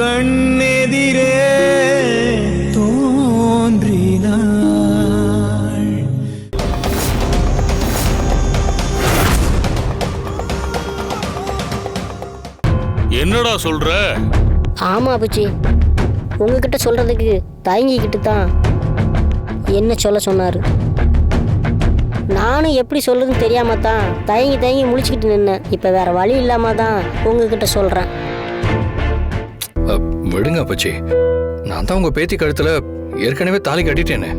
கண்ணெதிரே தோன்றினாள். என்னடா சொல்ற? ஆமா அப்புச்சி உங்ககிட்ட சொல்றதுக்கு தயங்கிக்கிட்டு தான் என்ன சொல்ல சொன்னாரு. நானும் எப்படி சொல்றதுன்னு தெரியாம தான் தயங்கி தயங்கி முழிச்சுக்கிட்டு நின்னேன். இப்போ வேற வழி இல்லாம தான் உங்ககிட்ட சொல்றேன். அ, விடுங்க அப்பச்சி. நான் தான் உங்க பேத்தி கழுத்துல ஏற்கனவே தாலி கட்டிட்டேனே.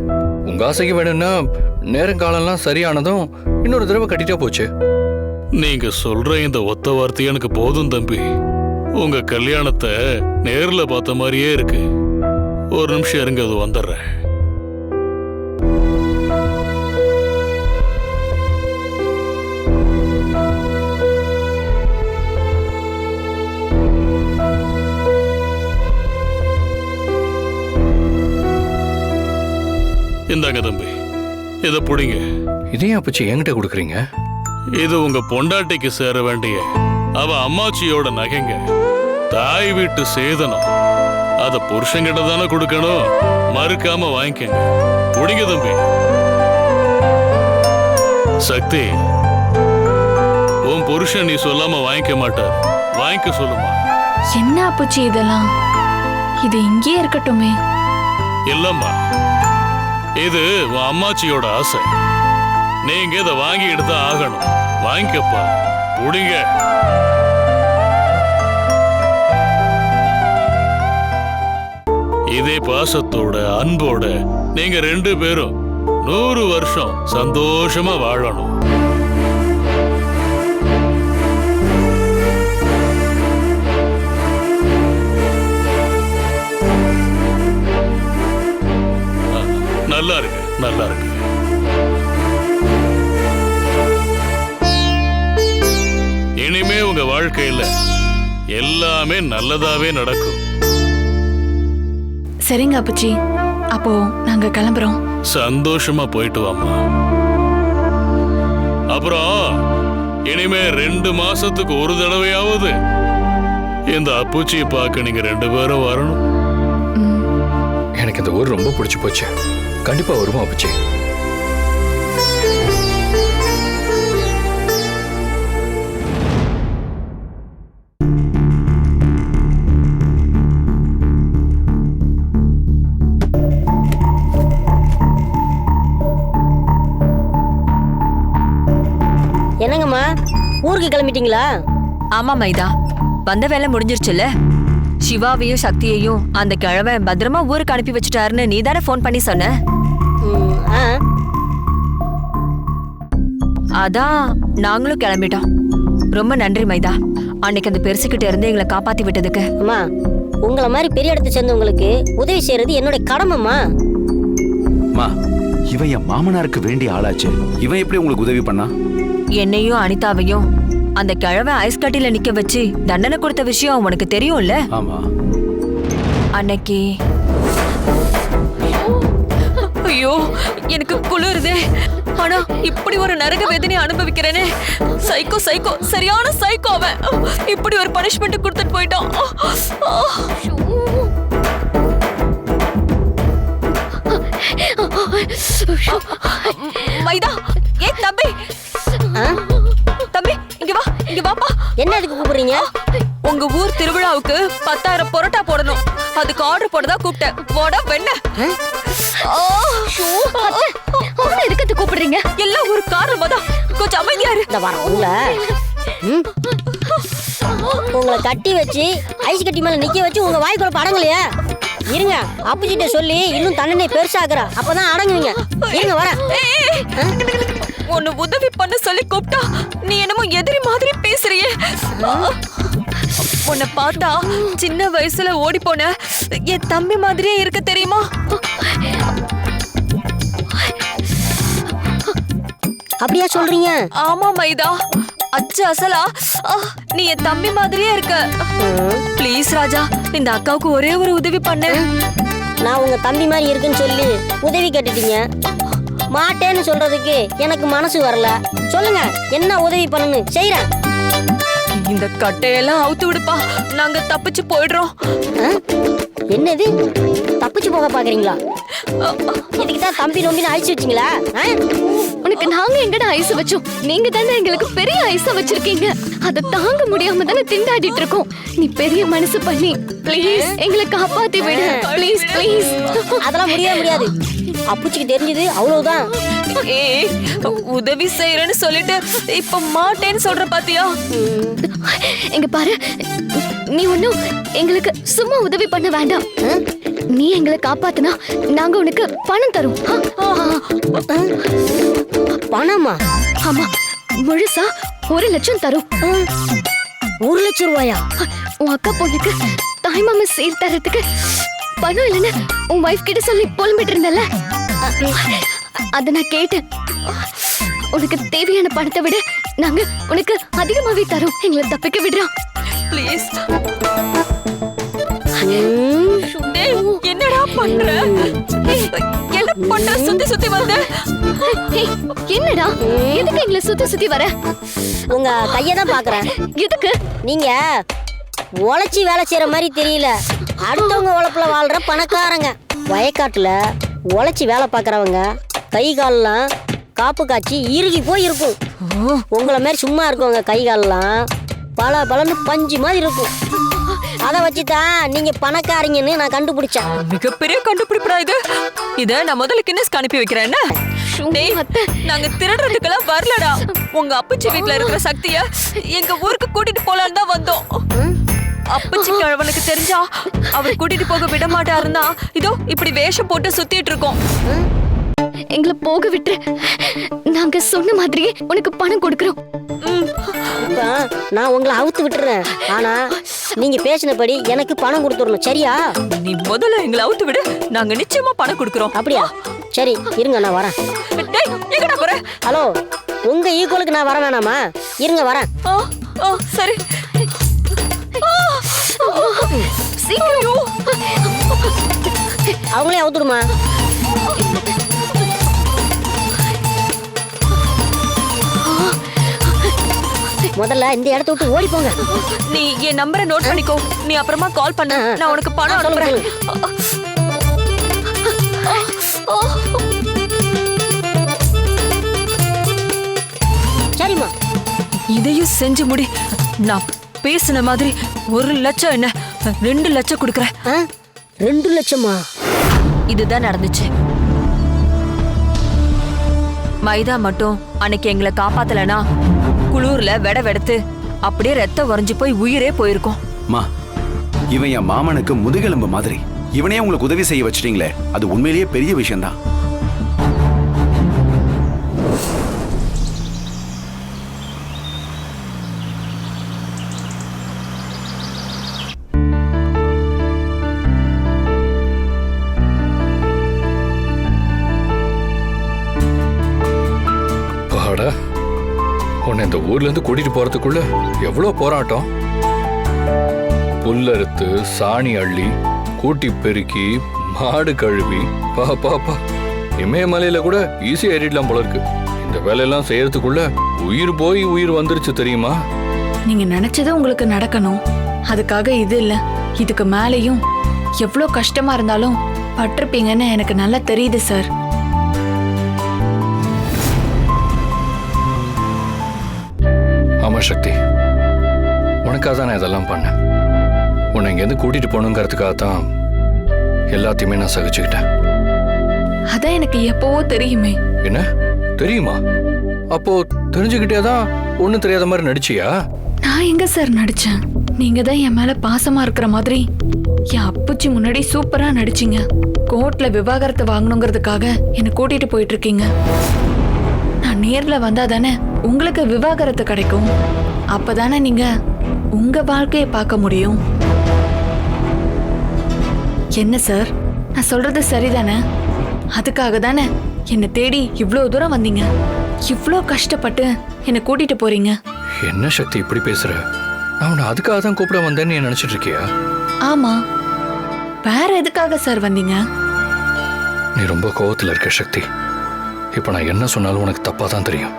உங்க ஆசைக்கு வேணும்னா நேரம் காலம்லாம் சரியானதும் இன்னொரு தடவை கட்டிட்டா போச்சு. நீங்க சொல்ற இந்த ஒத்த வார்த்தை எனக்கு போதும் தம்பி. உங்க கல்யாணத்தை நேர்ல பார்த்த மாதிரியே இருக்கு. ஒரு நிமிஷம் இருங்க அது வந்துடுறேன். இந்தாங்க தம்பி. இதை பிடிங்க. இதையும் அப்பச்சி என்கிட்ட கொடுக்குறீங்க? இது உங்க பொண்டாட்டிக்கு சேர வேண்டிய அவ அம்மாச்சியோட நகைங்க. தாய் வீட்டு சேதனம். அத புருஷங்கிட்ட தானே கொடுக்கணும். மறுக்காம வாங்கிக்கங்க. புடிங்க தம்பி. சக்தி உன் புருஷன் நீ சொல்லாம வாங்கிக்க மாட்டார். வாங்கிக்க சொல்லுமா. என்ன அப்புச்சி இதெல்லாம்? இது இங்கேயே இருக்கட்டுமே. இல்லம்மா. இது உன் அம்மாச்சியோட ஆசை. நீங்க இதை வாங்கிட்டு தான் ஆகணும். வாங்கிக்கப்பா. புடிங்க. இதே பாசத்தோட அன்போட நீங்க ரெண்டு பேரும் நூறு வருஷம் சந்தோஷமா வாழணும். நல்லா இருக்கு. நல்லா இருக்கு. இனிமே உங்க வாழ்க்கையில எல்லாமே நல்லதாவே நடக்கும். சரிங்க அப்புச்சி. அப்போ நாங்க கிளம்புறோம். சந்தோஷமா போயிட்டு வாம்மா. அப்புறம் இனிமே ரெண்டு மாசத்துக்கு ஒரு தடவையாவது இந்த அப்புச்சியை பார்க்க நீங்க ரெண்டு பேரும் வரணும். எனக்கு இந்த ஊர் ரொம்ப பிடிச்சு போச்சு. கண்டிப்பா வருமா அப்பச்சி என்னங்கம்மா? ஊருக்கு கிளம்பிட்டீங்களா? ஆமா மைதா. வந்த வேலை முடிஞ்சிருச்சுல சிவாவையும் சக்தியையும் அந்த கிழவன் பத்திரமா ஊருக்கு அனுப்பி வச்சுட்டாருன்னு நீ தானே ஃபோன் பண்ணி சொன்ன? அதான் நாங்களும் கிளம்பிட்டோம். ரொம்ப நன்றி மைதா. அன்னைக்கு அந்த பெருசுகிட்ட இருந்து எங்களை காப்பாத்தி விட்டதுக்கு. அம்மா உங்களை மாதிரி பெரிய இடத்தை சேர்ந்தவங்களுக்கு உதவி செய்யறது என்னுடைய கடமைம்மா. மா இவன் என் மாமனாருக்கு வேண்டிய ஆளாச்சு. இவன் எப்படி உங்களுக்கு உதவி பண்ணா? என்னையும் அனிதாவையும் அந்த கிழவன் ஐஸ் கட்டில நிக்க வச்சு தண்டனை கொடுத்த விஷயம் உனக்கு தெரியும்ல? ஆமா. அன்னைக்கு ஐயோ எனக்கு குளிருதே. ஆனா இப்படி ஒரு நரக வேதனை அனுபவிக்கிறேனே. சைக்கோ சைக்கோ சரியான சைக்கோ அவன். இப்படி ஒரு பனிஷ்மெண்ட் கொடுத்துட்டு போயிட்டான். மைதா ஏ தம்பி? தம்பி இங்க வா இங்க வாப்பா. என்ன அதுக்கு கூப்பிடுறீங்க? உங்க ஊர் திருவிழாவுக்கு பத்தாயிரம் பரோட்டா போடணும். அதுக்கு ஆர்டர் போடதா கூப்பிட்டேன். போட வெண்ண. எதுக்கு கூப்பிடுறீங்க? எல்லாம் ஒரு காரணமா தான் கொஞ்சம் அமைதியா இரு இந்த வர உங்களை கட்டி வச்சு ஐஸ் கட்டி மேல நிக்க வச்சு உங்க வாய்க்குள்ள படங்கலையா இருங்க அப்புச்சிட்ட சொல்லி இன்னும் தண்டனை பெருசாக்குறா அப்பதான் அடங்குவீங்க. இருங்க வர உன்னை உதவி பண்ண சொல்லி கூப்பிட்டா நீ என்னமோ எதிரி மாதிரி பேசுறியே. உன்னை பார்த்தா சின்ன வயசுல ஓடி போன என் தம்பி மாதிரியே இருக்க தெரியுமா? அப்படியா சொல்றீங்க? ஆமா மைதா. அச்சு அசலா. நீ என் தம்பி மாதிரியே இருக்க. ப்ளீஸ் ராஜா இந்த அக்காவுக்கு ஒரே ஒரு உதவி பண்ணு. நான் உங்க தம்பி மாதிரி இருக்குன்னு சொல்லி உதவி கேட்டுட்டீங்க. மாட்டேன்னு சொல்றதுக்கு எனக்கு மனசு வரல. சொல்லுங்க என்ன உதவி பண்ணணும் செய்யறேன் இந்த கட்டையெல்லாம் அவுத்து விடுப்பா. நாங்க தப்பிச்சு போயிடுறோம். ஆ? என்னது? தப்பிச்சு போக பாக்குறீங்களா? இதுக்கு தான் தம்பி நம்பின்னு அழிச்சு வச்சிங்களா? உனக்கு நாங்க எங்கடா ஐஸ் வச்சோம்? நீங்க தானே எங்களுக்கு பெரிய ஐஸ வச்சிருக்கீங்க. அதை தாங்க முடியாம தானே திண்டாடிட்டு இருக்கோம். நீ பெரிய மனசு பண்ணி ப்ளீஸ் எங்களை காப்பாத்தி விடு. ப்ளீஸ் ப்ளீஸ் அதெல்லாம் முடியவே முடியாது. அப்புச்சிக்கு தெரிஞ்சது அவ்வளவுதான். ஏய் உதவி செய்யறேன்னு சொல்லிட்டு இப்ப மாட்டேன்னு சொல்ற பாத்தியா? இங்க பாரு. நீ ஒண்ணும் எங்களுக்கு சும்மா உதவி பண்ண வேண்டாம். நீ எங்களை காப்பாத்துனா நாங்க உனக்கு பணம் தரோம்? பணமா? ஆமா. முழுசா ஒரு லட்சம் தரும். ஒரு லட்சம் ரூபாயா? உன் அக்கா பொண்ணுக்கு தாய்மாம சீர் தரத்துக்கு பணம் இல்லைன்னு உன் வைஃப் கிட்ட சொல்லி புலம்பிட்டு இருந்தல அத நான் கேட்டேன். உனக்கு தேவையான பணத்தை விட நாங்க உனக்கு அதிகமாவே தரோம். எங்களை தப்பிக்க விடுறோம். ப்ளீஸ் என்னடா பண்ற? என்ன பண்ற? சுத்தி சுத்தி வந்து. என்னடா? எதுக்கு எங்களை சுத்தி சுத்தி வர? உங்க கையை தான் பாக்குறேன் எதுக்கு? நீங்க உழைச்சி வேலை செய்யற மாதிரி தெரியல. அடுத்தவங்க உழைப்புல வாழ்ற பணக்காரங்க. வயக்காட்டுல உழைச்சி வேலை பார்க்கறவங்க கை கால்லாம் காப்பு காய்ச்சி இறுகி போய் இருக்கும் உங்களை மாதிரி சும்மா இருக்கவங்க கை கால்லாம் பல பலன்னு பஞ்சு மாதிரி இருக்கும். அதை வச்சு தான் நீங்க பணக்காரங்கன்னு நான் கண்டுபிடிச்சேன். மிகப்பெரிய கண்டுபிடிப்புடா இது. இத நான் முதல்ல கின்னஸ்க்கு அனுப்பி வைக்கிறேன். நாங்க திருடுறதுக்கெல்லாம் வரலடா. உங்க அப்பச்சி வீட்ல இருக்கிற சக்திய எங்க ஊருக்கு கூட்டிட்டு போலான்னு தான் வந்தோம். அப்பச்சி கிழவனுக்கு தெரிஞ்சா அவர் கூட்டிட்டு போக விட மாட்டாருன்னா இதோ இப்படி வேஷம் போட்டு சுத்திட்டு இருக்கோம் எங்களை போக விட்டு நாங்க சொன்ன மாதிரியே உனக்கு பணம் கொடுக்கறோம். நான் உங்களை அவுத்து விட்டுறேன். ஆனா நீங்க பேசினபடி எனக்கு பணம் கொடுத்துடணும் சரியா? நீ முதல்ல எங்களை அவுத்து விடு. நாங்க நிச்சயமா பணம் கொடுக்கறோம். அப்படியா? சரி இருங்க நான் வரேன். டேய் எங்கடா போற? ஹலோ உங்க ஈக்குவலுக்கு நான் வர வேணாமா? இருங்க வரேன். சரி. சீக்கிரம். அவங்களே அவுத்துடுமா? முதல்ல இந்த இடத்த விட்டு ஓடி போங்க. நீ என் நம்பரை நோட் பண்ணிக்கோ. நீ அப்புறமா கால் பண்ணு. நான் உனக்கு பணம் அனுப்புறேன். சரிம்மா. இதையும் செஞ்சு முடி. நான் பேசின மாதிரி ஒரு லட்சம் என்ன? ரெண்டு லட்சம் கொடுக்குறேன். ரெண்டு லட்சமா? இதுதான் நடந்துச்சு. மைதா மட்டும் அன்னைக்கு எங்களை காப்பாத்தலனா குளூர்ல வெட வெடத்து அப்படியே ரத்தம் உறைஞ்சு போய் உயிரே போயிருக்கும். மா இவன் என் மாமனுக்கு முதுகெலும்பு மாதிரி. இவனே உங்களுக்கு உதவி செய்ய வச்சிட்டீங்களே அது உண்மையிலேயே பெரிய விஷயம்தான். ஊர்ல இருந்து கூட்டிட்டு போறதுக்குள்ள எவ்வளோ போராட்டம்? புல்லறுத்து சாணி அள்ளி கூட்டி பெருக்கி மாடு கழுவி பா பா பா. இமயமலையில கூட ஈஸியா ஏறிடலாம் போல இருக்கு இந்த வேலையெல்லாம் செய்யறதுக்குள்ள உயிர் போய் உயிர் வந்துருச்சு தெரியுமா? நீங்க நினைச்சது உங்களுக்கு நடக்கணும். அதுக்காக இது இல்ல. இதுக்கு மேலேயும் எவ்வளோ கஷ்டமா இருந்தாலும் பட்டிருப்பீங்கன்னு எனக்கு நல்லா தெரியுது சார். ஆமா சக்தி உனக்காக தான் நான் இதெல்லாம் பண்ணேன். உன்னை இங்கேருந்து கூட்டிட்டு போகணுங்கிறதுக்காக தான் எல்லாத்தையுமே நான் சகிச்சுக்கிட்டேன். அதான் எனக்கு எப்பவோ தெரியுமே. என்ன? தெரியுமா? அப்போ தெரிஞ்சுக்கிட்டே தான் ஒன்றும் தெரியாத மாதிரி நடிச்சியா? நான் எங்க சார் நடிச்சேன்? நீங்க தான் என் மேல பாசமா இருக்கிற மாதிரி என் அப்புச்சி முன்னாடி சூப்பரா நடிச்சீங்க. கோர்ட்ல விவாகரத்து வாங்கணுங்கிறதுக்காக என்னை கூட்டிட்டு போயிட்டு இருக்கீங்க. நான் நேர்ல வந்தா தானே உங்களுக்கு விவாகரத்து கிடைக்கும். அப்பதானே நீங்க உங்க வாழ்க்கையை பார்க்க முடியும். என்ன சார்? நான் சொல்றது சரிதானே? அதுக்காக தானே என்னை தேடி இவ்வளோ தூரம் வந்தீங்க. இவ்வளோ கஷ்டப்பட்டு என்னை கூட்டிட்டு போறீங்க. என்ன சக்தி இப்படி பேசுற? நான் உன்னை அதுக்காக தான் கூப்பிட வந்தேன்னு நீ நினைச்சிட்டு இருக்கியா? ஆமா. வேற எதுக்காக சார் வந்தீங்க? நீ ரொம்ப கோவத்துல இருக்க சக்தி. இப்போ நான் என்ன சொன்னாலும் உனக்கு தப்பா தான் தெரியும்.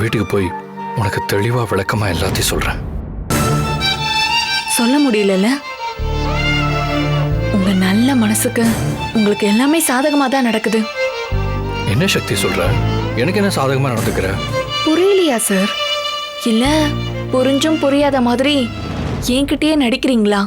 வீட்டுக்கு போய் உனக்கு தெளிவா விளக்கமா எல்லாத்தையும் சொல்றேன். சொல்ல முடியலல்ல? உங்க நல்ல மனசுக்கு உங்களுக்கு எல்லாமே சாதகமா தான் நடக்குது. என்ன சக்தி சொல்ற? எனக்கு என்ன சாதகமா நடந்துக்கிற? புரியலையா சார்? இல்ல புரிஞ்சும் புரியாத மாதிரி என்கிட்டயே நடிக்கிறீங்களா?